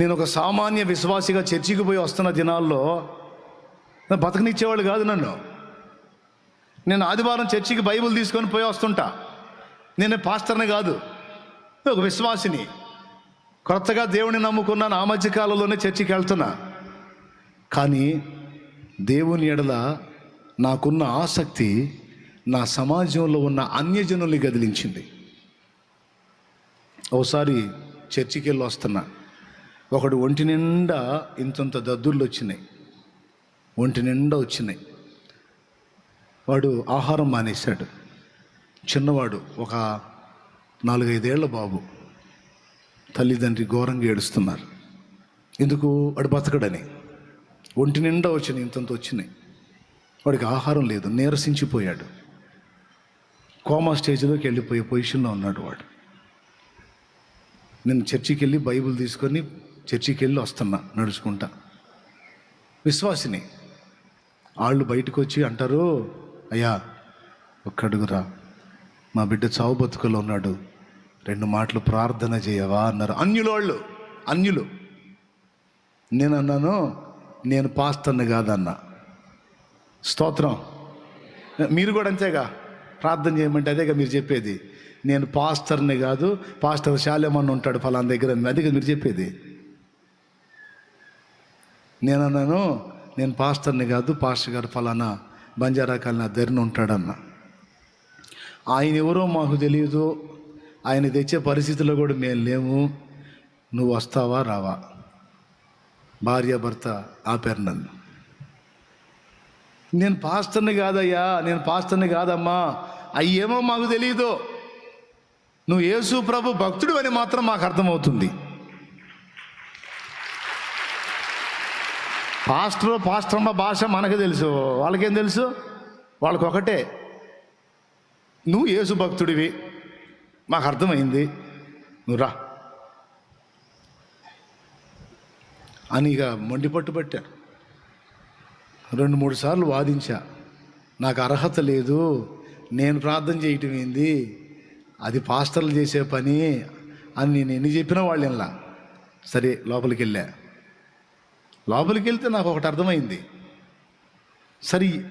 నేను ఒక సామాన్య విశ్వాసిగా చర్చికి పోయి వస్తున్న దినాల్లో బతకనిచ్చేవాళ్ళు కాదు నన్ను. నేను ఆదివారం చర్చికి బైబిల్ తీసుకొని పోయి వస్తుంటా. నేను పాస్టర్ని కాదు ఒక విశ్వాసిని. కొత్తగా దేవుని నమ్ముకున్నాను ఆ మధ్య కాలంలోనే చర్చికి వెళ్తున్నా. కానీ దేవుని ఎడల నాకున్న ఆసక్తి నా సమాజంలో ఉన్న అన్యజనుల్ని గదిలించింది ఓసారి చర్చికి వెళ్ళి వస్తున్నా. ఒకడు ఒంటి నిండా ఇంతంత దద్దుర్లు వచ్చినాయి. ఒంటి నిండా వచ్చినాయి. వాడు ఆహారం మానేశాడు. చిన్నవాడు ఒక నాలుగైదేళ్ళ బాబు. తల్లిదండ్రి ఘోరంగా ఏడుస్తున్నారు. ఎందుకు? వాడు బతకడని. ఒంటి నిండా వచ్చినాయి ఇంతంత వచ్చినాయి. వాడికి ఆహారం లేదు నీరసించిపోయాడు. కోమా స్టేజ్లోకి వెళ్ళిపోయే పొజిషన్లో ఉన్నాడు వాడు. నేను చర్చికి వెళ్ళి బైబిల్ తీసుకొని చర్చికి వెళ్ళి వస్తున్నా నడుచుకుంటా. విశ్వాసిని. వాళ్ళు బయటకు వచ్చి అంటారు అయ్యా ఒక్కడుగురా మా బిడ్డ చావు బతుకులో ఉన్నాడు రెండు మాటలు ప్రార్థన చేయవా? అన్నారు. అన్యులు వాళ్ళు అన్యులు. నేను అన్నాను నేను పాస్తన్ని కాదన్నా. స్తోత్రం. మీరు కూడా అంతేగా ప్రార్థన చేయమంటే అదేగా మీరు చెప్పేది. నేను పాస్టర్ని కాదు పాస్టర్ శాలేమన్ ఉంటాడు ఫలానా దగ్గర. అదేగా మీరు చెప్పేది. నేను అన్నాను నేను పాస్టర్ని కాదు పాస్టర్ గారు ఫలానా బంజారా కాలనీ ధరణ ఉంటాడన్న. ఆయన ఎవరో మాకు తెలియదు ఆయన తెచ్చే పరిస్థితుల్లో కూడా మేము లేము. నువ్వు వస్తావా రావా? భార్య భర్త ఆపారు నన్ను. నేను పాస్టర్ని కాదయ్యా నేను పాస్టర్ని కాదమ్మా. అయ్యేమో మాకు తెలియదు నువ్వు యేసు ప్రభు భక్తుడు అని మాత్రం మాకు అర్థమవుతుంది. పాస్టర్ పాస్టర్మ భాష మనకు తెలుసు. వాళ్ళకేం తెలుసు? వాళ్ళకి ఒకటే నువ్వు యేసు భక్తుడివి. మాకు అర్థమైంది. నువ్వు రా. అని ఇక మొండిపట్టు పట్టారు రెండు మూడు సార్లు వాదించా. నాకు అర్హత లేదు. నేను ప్రార్థన చేయటం ఏంది? అది పాస్టర్లు చేసే పని అని నేను ఎన్ని చెప్పినా వాళ్ళు ఇలా సరే లోపలికి వెళ్ళా. లోపలికి వెళ్తే నాకు ఒకటి అర్థమైంది. సరే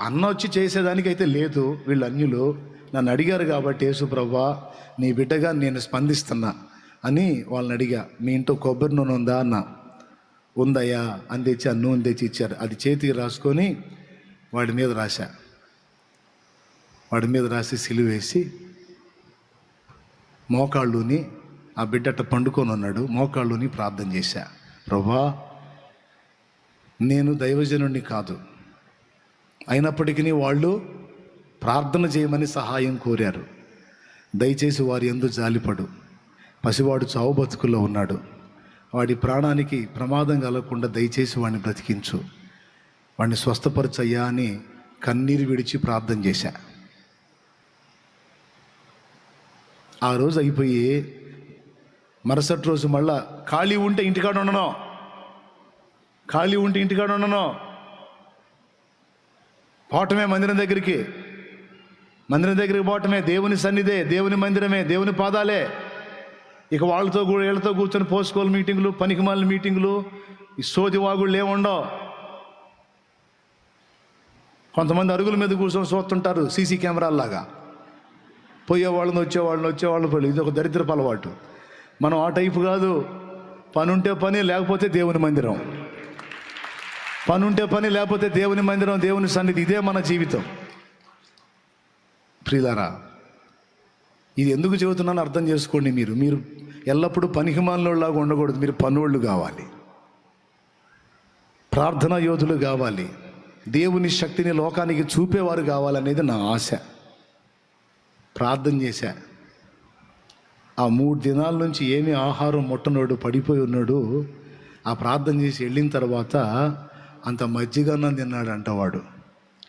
అన్న వచ్చి చేసేదానికి అయితే లేదు. వీళ్ళు అన్యులు నన్ను అడిగారు కాబట్టి యేసు ప్రభా నీ బిడ్డగా నేను స్పందిస్తున్నా అని వాళ్ళని అడిగా. మీ ఇంట్లో కొబ్బరి నూనె ఉందా? అన్న. ఉందయ్యా అని తెచ్చి ఆ నూనె తెచ్చి ఇచ్చారు. అది చేతికి రాసుకొని వాడి మీద రాశా. వాడి మీద రాసి సిలువేసి మోకాళ్ళుని ఆ బిడ్డట పండుకొని ఉన్నాడు. మోకాళ్ళుని ప్రార్థన చేశా. ప్రభా నేను దైవజనుడిని కాదు. అయినప్పటికీ వాళ్ళు ప్రార్థన చేయమని సహాయం కోరారు. దయచేసి వారి ఎందు జాలిపడు. పసివాడు చావు బతుకుల్లో ఉన్నాడు. వాడి ప్రాణానికి ప్రమాదం కలగకుండా దయచేసి వాడిని బ్రతికించు. వాడిని స్వస్థపరచయ్యా అని కన్నీరు విడిచి ప్రార్థన చేశా. ఆ రోజు అయిపోయి మరుసటి రోజు మళ్ళా ఖాళీ ఉంటే ఇంటికాడ ఉండను. ఖాళీ ఉంటే ఇంటికాడ ఉండను. పోవటమే మందిరం దగ్గరికి. మందిరం దగ్గరికి పోవటమే దేవుని సన్నిధే దేవుని మందిరమే దేవుని పాదాలే. ఇక వాళ్ళతో కూడా వీళ్ళతో కూర్చొని పోసుకోవాలి మీటింగులు పనికిమాల మీటింగులు ఈ సోది వాగుళ్ళు ఏముండవు కొంతమంది అరుగుల మీద కూర్చొని చూస్తుంటారు సీసీ కెమెరాల్లాగా. పోయేవాళ్ళని వచ్చేవాళ్ళని వచ్చేవాళ్ళని పోయి ఇది ఒక దరిద్రపు అలవాటు. మనం ఆ టైపు కాదు. పని ఉంటే పని లేకపోతే దేవుని మందిరం. పని ఉంటే పని లేకపోతే దేవుని మందిరం దేవుని సన్నిధి ఇదే మన జీవితం. ప్రియులారా ఇది ఎందుకు చెబుతున్నానో అర్థం చేసుకోండి మీరు. మీరు ఎల్లప్పుడూ పనికిమాలినోళ్ళలాగా ఉండకూడదు. మీరు పనుళ్ళు కావాలి. ప్రార్థనా యోధులు కావాలి. దేవుని శక్తిని లోకానికి చూపేవారు కావాలనేది నా ఆశ. ప్రార్థన చేశా. ఆ మూడు దినాల నుంచి ఏమి ఆహారం ముట్టనోడు పడిపోయి ఉన్నాడు. ఆ ప్రార్థన చేసి వెళ్ళిన తర్వాత అంత మజ్జిగన్నం తిన్నాడు తిన్నాడంట వాడు.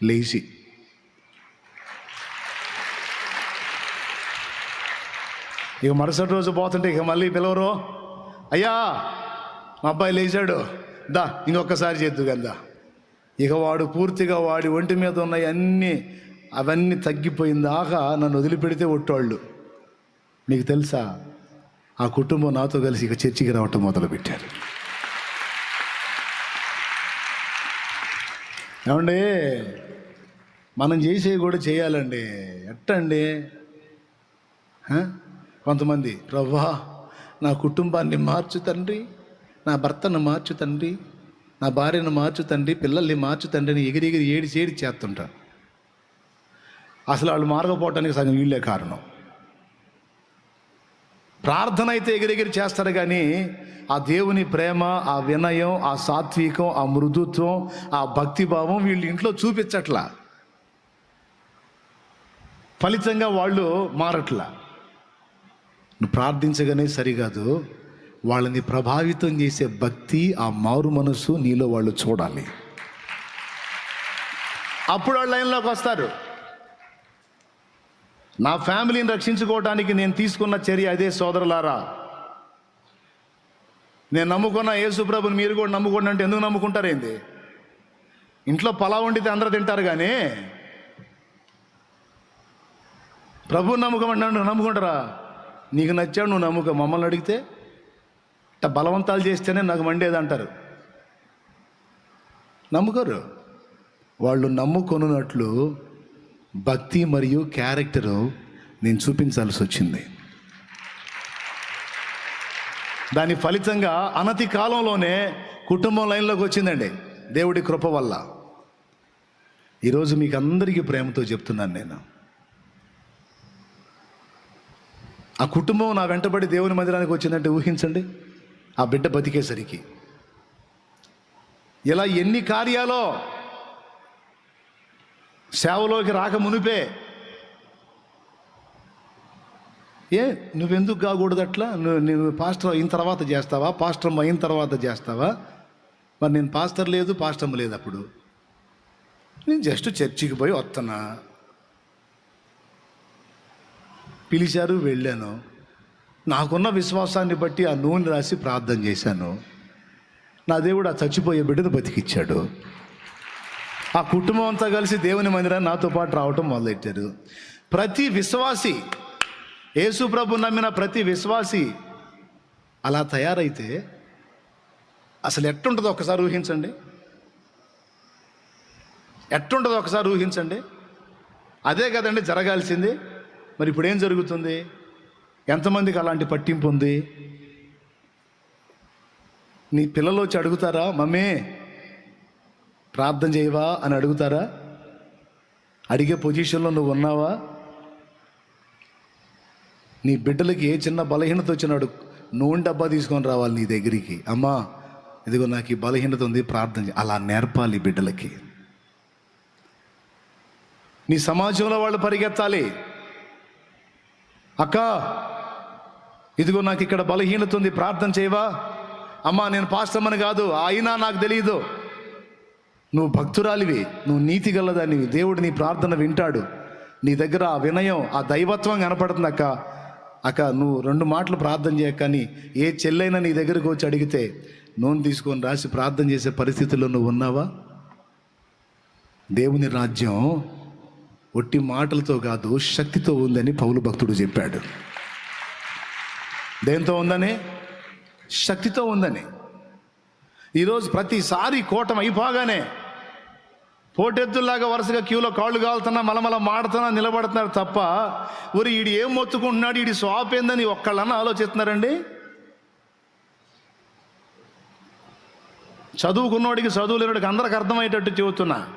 లేచి. ఇక మరుసటి రోజు పోతుంటే ఇక మళ్ళీ పిలవరు. అయ్యా మా అబ్బాయి లేచాడు. దా ఇంకొకసారి చేద్దు కదా ఇక వాడు పూర్తిగా వాడి ఒంటి మీద ఉన్న అన్నీ అవన్నీ తగ్గిపోయిందాకా నన్ను వదిలిపెడితే ఒట్టోళ్ళు. మీకు తెలుసా? ఆ కుటుంబం నాతో కలిసి ఇక చర్చికి రావటం మొదలుపెట్టారు. ఏమండి? మనం చేసేవి కూడా చేయాలండి. ఎట్టండి? కొంతమంది ప్రభా నా కుటుంబాన్ని మార్చు తండ్రి నా భర్తను మార్చు తండ్రి నా భార్యను మార్చు తండ్రి పిల్లల్ని మార్చు తండ్రిని ఎగిరి ఎగిరి ఏడి చేడి చేస్తుంటారు. అసలు వాళ్ళు మార్గపోవటానికి సగం వీళ్ళే కారణం. ప్రార్థన అయితే ఎగిరెగిరి చేస్తారు కానీ ఆ దేవుని ప్రేమ ఆ వినయం ఆ సాత్వికం ఆ మృదుత్వం ఆ భక్తిభావం వీళ్ళు ఇంట్లో చూపించట్లా. ఫలితంగా వాళ్ళు మారట్లా. నువ్వు ప్రార్థించగానే సరికాదు వాళ్ళని ప్రభావితం చేసే భక్తి ఆ మారు మనసు నీలో వాళ్ళు చూడాలి. అప్పుడు వాళ్ళు లైన్లోకి వస్తారు. నా ఫ్యామిలీని రక్షించుకోవడానికి నేను తీసుకున్న చర్య అదే సోదరులారా. నేను నమ్ముకున్న యేసుప్రభుని మీరు కూడా నమ్ముకోండి అంటే ఎందుకు నమ్ముకుంటారేంది ఇంట్లో పలావ్ వండితే అందరూ తింటారు కానీ ప్రభు నమ్మకం నువ్వు నమ్ముకుంటారా? నీకు నచ్చాడు నువ్వు నమ్ముక. మమ్మల్ని అడిగితే ఇట్ట బలవంతాలు చేస్తేనే నాకు మండేది అంటారు. నమ్ముకోరు. వాళ్ళు నమ్ముకొనున్నట్లు భక్తి మరియు క్యారెక్టరు నేను చూపించాల్సి వచ్చింది. దాని ఫలితంగా అనతి కాలంలోనే కుటుంబం లైన్లోకి వచ్చిందండి దేవుడి కృప వల్ల. ఈరోజు మీకు అందరికీ ప్రేమతో చెప్తున్నాను నేను. ఆ కుటుంబం నా వెంటబడి దేవుని మందిరానికి వచ్చిందంటే ఊహించండి ఆ బిడ్డ బతికేసరికి. ఇలా ఎన్ని కార్యాలో సేవలోకి రాక మునిపే. ఏ నువ్వెందుకు కాకూడదు అట్లా? నువ్వు నువ్వు పాస్టర్ అయిన తర్వాత చేస్తావా? పాస్టర్ అయిన తర్వాత చేస్తావా? మరి నేను పాస్టర్ లేదు పాస్టర్ లేదు అప్పుడు. నేను జస్ట్ చర్చికి పోయి వస్తున్నా. పిలిచారు వెళ్ళాను. నాకున్న విశ్వాసాన్ని బట్టి ఆ నూనె రాసి ప్రార్థన చేశాను. నా దేవుడు ఆ చచ్చిపోయే బిడ్డను బతికిచ్చాడు. ఆ కుటుంబం అంతా కలిసి దేవుని మందిరాన్ని నాతో పాటు రావటం మొదలెట్టారు. ప్రతి విశ్వాసి యేసు ప్రభు నమ్మిన ప్రతి విశ్వాసి అలా తయారైతే అసలు ఎట్టుంటుందో ఒకసారి ఊహించండి. ఎట్టుంటుందో ఒకసారి ఊహించండి. అదే కదండి జరగాల్సింది. మరి ఇప్పుడు ఏం జరుగుతుంది? ఎంతమందికి అలాంటి పట్టింపు ఉంది? నీ పిల్లలు వచ్చి అడుగుతారా మమ్మీ ప్రార్థన చేయవా అని అడుగుతారా? అడిగే పొజిషన్లో నువ్వు ఉన్నావా? నీ బిడ్డలకి ఏ చిన్న బలహీనత వచ్చినాడు నూనె డబ్బా తీసుకొని రావాలి నీ దగ్గరికి. అమ్మా ఇదిగో నాకు ఈ బలహీనత ఉంది ప్రార్థన అలా నేర్పాలి బిడ్డలకి. నీ సమాజంలో వాళ్ళు పరిగెత్తాలి. అక్క ఇదిగో నాకు ఇక్కడ బలహీనత ఉంది ప్రార్థన చేయవా? అమ్మా నేను పాస్టమ్మని కాదు అయినా నాకు తెలియదు. నువ్వు భక్తురాలివి నువ్వు నీతి గలదానివి దేవుడు నీ ప్రార్థన వింటాడు. నీ దగ్గర ఆ వినయం ఆ దైవత్వం కనపడుతుంది అక్క. అక్క నువ్వు రెండు మాటలు ప్రార్థన చేయక కానీ ఏ చెల్లైనా నీ దగ్గరకు వచ్చి అడిగితే నూనె తీసుకొని రాసి ప్రార్థన చేసే పరిస్థితుల్లో నువ్వు ఉన్నావా? దేవుని రాజ్యం ఒట్టి మాటలతో కాదు శక్తితో ఉందని పౌలు భక్తుడు చెప్పాడు. దేంతో ఉందని? శక్తితో ఉందని. ఈరోజు ప్రతిసారి కోటం అయిపోగానే పోటెత్తుల్లాగా వరుసగా క్యూలో కాళ్ళు కాలుతున్నా మలమల మాడుతున్నా నిలబడుతున్నారు తప్ప ఊరి ఈడు ఏం మొత్తుకుంటున్నాడు ఈడి స్వాప్ ఏందని ఒక్కళ్ళన్నా ఆలోచిస్తున్నారండి? చదువుకున్నోడికి చదువు లేనోడికి అందరికి అర్థమయ్యేటట్టు చెబుతున్నా.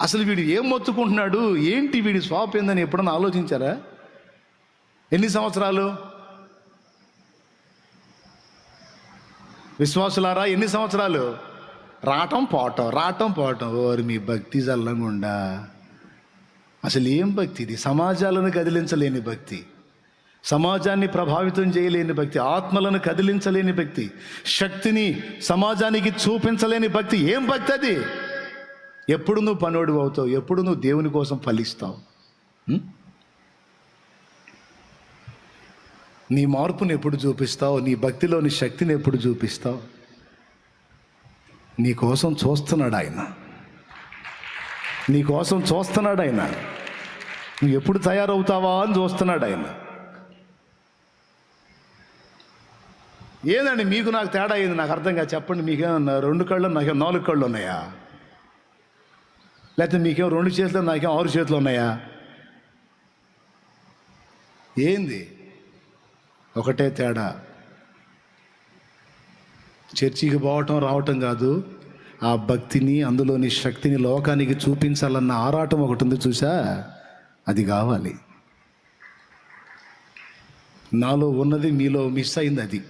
అసలు వీడు ఏం మొత్తుకుంటున్నాడు ఏంటి వీడి స్వాప్ ఏందని ఎప్పుడన్నా ఆలోచించారా? ఎన్ని సంవత్సరాలు? విశ్వాసులారా ఎన్ని సంవత్సరాలు? రావటం పోవటం రావటం పోవటం. ఓరి మీ భక్తి చల్లంగుండా అసలు ఏం భక్తి ఇది? సమాజాలను కదిలించలేని భక్తి. సమాజాన్ని ప్రభావితం చేయలేని భక్తి. ఆత్మలను కదిలించలేని భక్తి. శక్తిని సమాజానికి చూపించలేని భక్తి. ఏం భక్తి అది? ఎప్పుడు నువ్వు పనోడు అవుతావు? ఎప్పుడు నువ్వు దేవుని కోసం ఫలిస్తావు? నీ మార్పును ఎప్పుడు చూపిస్తావు? నీ భక్తిలోని శక్తిని ఎప్పుడు చూపిస్తావు? నీకోసం చూస్తున్నాడు ఆయన. నీకోసం చూస్తున్నాడు ఆయన. నువ్వు ఎప్పుడు తయారవుతావా అని చూస్తున్నాడు ఆయన. ఏదండి మీకు నాకు తేడా అయింది? నాకు అర్థం కాదు. చెప్పండి మీకేమన్నా రెండు కళ్ళు నాకేం నాలుగు కళ్ళు ఉన్నాయా? లేకపోతే మీకేం రెండు చేతులు నాకేం ఆరు చేతులు ఉన్నాయా? ఏంది? ఒకటే తేడా. చర్చికి పోవటం రావటం కాదు. ఆ భక్తిని అందులోని శక్తిని లోకానికి చూపించాలన్న ఆరాటం ఒకటి ఉంది చూసా అది కావాలి. నాలో ఉన్నది మీలో మిస్ అయింది అది.